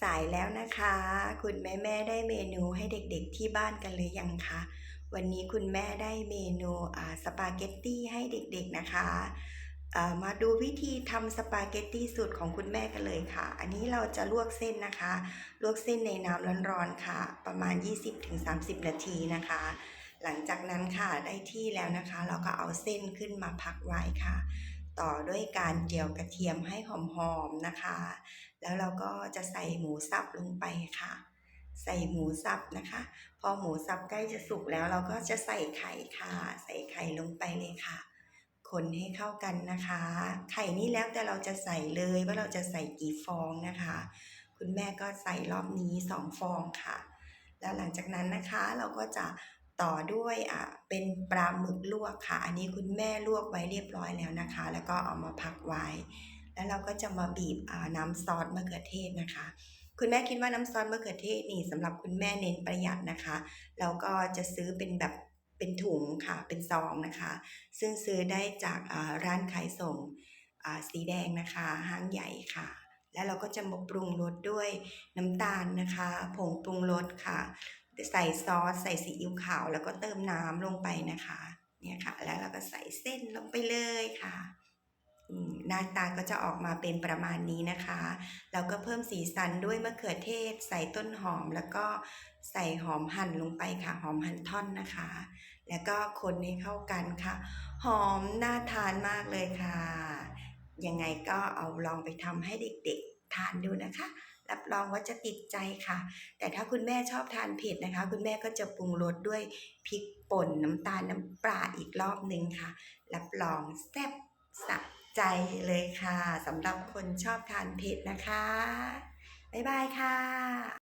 สายแล้วนะคะ คุณแม่แม่ได้เมนูให้เด็กๆที่บ้านกันหรือยังคะ วันนี้คุณแม่ได้เมนูอ่าสปาเกตตี้ให้เด็กๆนะคะ มาดูวิธีทำสปาเกตตี้สูตรของคุณแม่กันเลยค่ะ อันนี้เราจะลวกเส้นนะคะ ลวกเส้นในน้ำร้อนๆค่ะ ประมาณ 20-30 นาทีนะคะ หลังจากนั้นค่ะได้ที่แล้วนะคะ เราก็เอาเส้นขึ้นมาพักไว้ค่ะ ต่อด้วยการเจียวกระเทียมให้หอมๆนะคะ แล้วเราก็จะใส่หมูสับลงไปค่ะ ใส่หมูสับนะคะ พอหมูสับใกล้จะสุกแล้วเราก็จะใส่ไข่ค่ะ ใส่ไข่ลงไปเลยค่ะ คนให้เข้ากันนะคะ ไข่นี่แล้วแต่เราจะใส่เลยว่าเราจะใส่กี่ฟองนะคะ คุณแม่ก็ใส่รอบนี้สองฟองค่ะ แล้วหลังจากนั้นนะคะเราก็จะ ต่อด้วยอะเป็นปลาหมึกลวกค่ะ อันนี้คุณแม่ลวกไว้เรียบร้อยแล้วนะคะ แล้วก็เอามาพักไว้ แล้วเราก็จะมาบีบอ่าน้ำซอสมะเขือเทศนะคะ คุณแม่คิดว่าน้ำซอสมะเขือเทศนี่สำหรับคุณแม่เน้นประหยัดนะคะแล้วก็จะซื้อเป็นแบบเป็นถุงค่ะเป็นซองนะคะ ซึ่งซื้อได้จากอ่าร้านขายส่งอ่าสีแดงนะคะห้างใหญ่ค่ะแล้วเราก็จะมาปรุงรสด้วยน้ำตาลนะคะ ผงปรุงรสค่ะ ใส่ซอสใส่ซีอิ๊วขาว แล้วก็เติมน้ำลงไปนะคะ เนี่ยค่ะ แล้วเราก็ใส่เส้นลงไปเลยค่ะหน้าตาก็จะออกมาเป็นประมาณนี้นะคะเราก็เพิ่มสีสันด้วยมะเขือเทศ ใส่ต้นหอม แล้วก็ใส่หอมหั่นลงไปค่ะ หอมหั่นท่อนนะคะ แล้วก็คนให้เข้ากันค่ะ หอมน่าทานมากเลยค่ะ ยังไงก็เอาลองไปทำให้เด็กๆทานดูนะคะ รับรองว่าจะติดใจค่ะ แต่ถ้าคุณแม่ชอบทานเผ็ดนะคะ คุณแม่ก็จะปรุงรสด้วยพริกป่นน้ำตาลน้ำปลาอีกรอบหนึ่งค่ะ รับรองแซ่บสะใจเลยค่ะสำหรับคนชอบทานเผ็ดนะคะ บ๊ายบายค่ะ